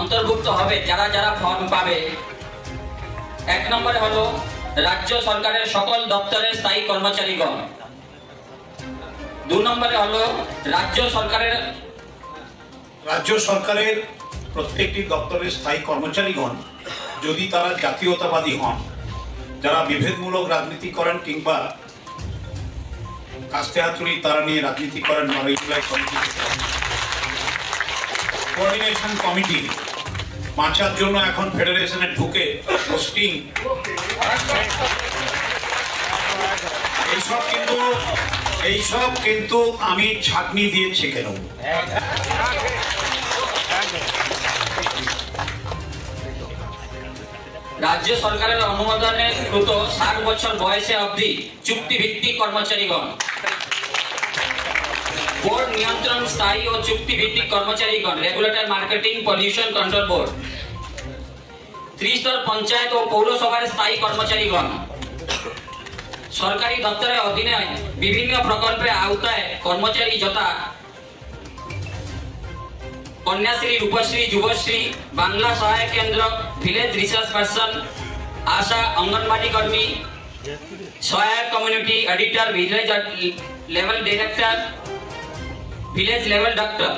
অন্তর্ভুক্ত হবে, যারা যারা ফর্ম পাবে। এক নম্বরে হলো রাজ্য সরকারের সকল দপ্তরের স্থায়ী কর্মচারীগণ। দু নম্বরে হলো রাজ্য সরকারের রাজ্য সরকারের প্রত্যেকটি দপ্তরের স্থায়ী কর্মচারীগণ যদি তারা জাতীয়তাবাদী হন, যারা বিভেদমূলক রাজনীতি করেন কিংবা কাস্তে হাতুড়ি তারা নিয়ে রাজনীতি করেন নয় কমিটি কোঅর্ডিনেশন কমিটি বাঁচার জন্য এখন ফেডারেশনে ঢুকে পোস্টিং এইসব কিন্তু এইসব কিন্তু আমি ছাকনি দিয়ে ছেঁকে নেব। রাজ্য সরকারের অনুমোদনে কৃত ষাট বছর বয়সে অবধি চুক্তিভিত্তিক কর্মচারীগণ। বোর্ড নিয়ন্ত্রণ স্থায়ী ও চুক্তিভিত্তিক কর্মচারীগণ। Regulator marketing, pollution control board. ত্রিস্তর panchayat ও পৌরসভার স্থায়ী কর্মচারীগণ। সরকারি দপ্তরের অধীনে বিভিন্ন প্রকল্পের আওতায় কর্মচারী যথা কন্যাশ্রী, রূপশ্রী, যুবশ্রী, বাংলা সহায়ক কেন্দ্র village research person ASHA anganwadi কর্মী, সহায়ক community editor village level director village level doctor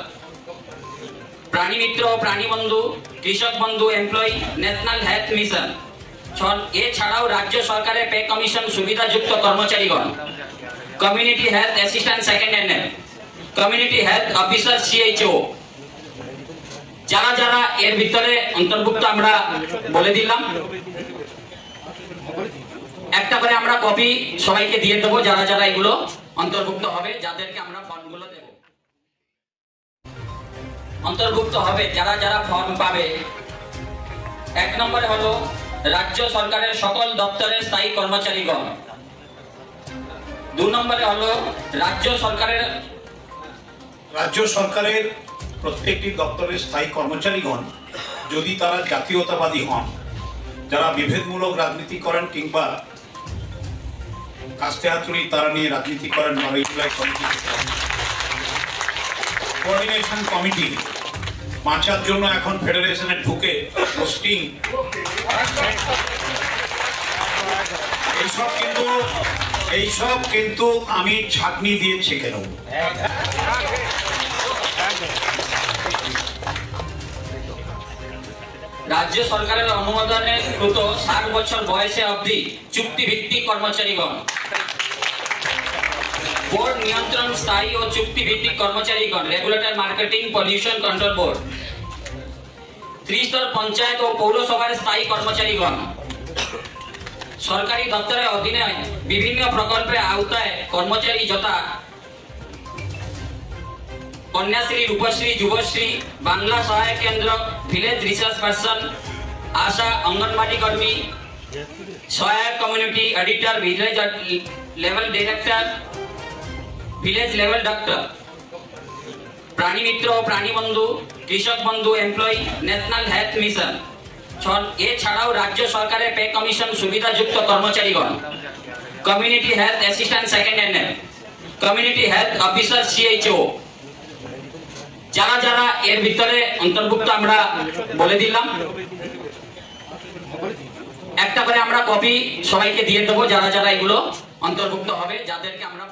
প্রাণী মিত্র, প্রাণী বন্ধু, কৃষক বন্ধু এমপ্লয়ি ন্যাশনাল হেলথ মিশন এছাড়াও রাজ্য সরকারের পে কমিশন সুবিধাযুক্ত কর্মচারীগণ। Community health assistant second ANM community health officer CHO যারা যারা এর ভিতরে অন্তর্ভুক্ত আমরা বলে দিলাম। একটা করে আমরা কপি সবাইকে দিয়ে দেবো, যারা যারা এগুলো অন্তর্ভুক্ত হবে, যাদেরকে আমরা অন্তর্ভুক্ত হবে, যারা যারা ফর্ম পাবে। এক নম্বরে হলো রাজ্য সরকারের সকল দপ্তরের স্থায়ী কর্মচারীগণ। দু নম্বরে হলো রাজ্য সরকারের রাজ্য সরকারের প্রত্যেকটি দপ্তরের স্থায়ী কর্মচারীগণ, যদি তারা জাতীয়তাবাদী হন, যারা বিভেদমূলক রাজনীতি করেন কিংবা কাস্তে হাতুড়ি তারা নিয়ে রাজনীতি করেন নয় জুলাই কমিটি কোঅর্ডিনেশন কমিটি বাঁচার জন্য এখন ফেডারেশনে ঢুকে পোস্টিং এইসব কিন্তু এইসব কিন্তু আমি ছাকনি দিয়ে ছেঁকে নেব। রাজ্য সরকারের অনুমোদনে কৃত ষাট বছর বয়সে অবধি চুক্তিভিত্তিক কর্মচারীগণ। বোর্ড নিয়ন্ত্রণ স্থায়ী ও চুক্তিভিত্তিক কর্মচারীগণ, regulator marketing pollution control board. ত্রিস্তর panchayat ও পৌরসভার স্থায়ী কর্মচারীগণ, সরকারি দপ্তরের অধীনে বিভিন্ন প্রকল্পের আওতায় কর্মচারী যথা কন্যাশ্রী, রূপশ্রী, যুবশ্রী, বাংলা সহায়ক কেন্দ্র, village research person, ASHA anganwadi কর্মী, সহায়ক community editor, village level director village level doctor প্রাণী মিত্র প্রাণী বন্ধু কৃষক বন্ধু এমপ্লয়ি ন্যাশনাল হেলথ মিশন এছাড়াও রাজ্য সরকারের পে কমিশন সুবিধাযুক্ত কর্মচারীগণ। Community health assistant second ANM community health officer CHO যারা যারা এর ভিতরে অন্তর্ভুক্ত আমরা বলে দিলাম। একটা করে আমরা কপি সবাইকে দিয়ে দেবো, যারা যারা এগুলো অন্তর্ভুক্ত হবে, যাদেরকে আমরা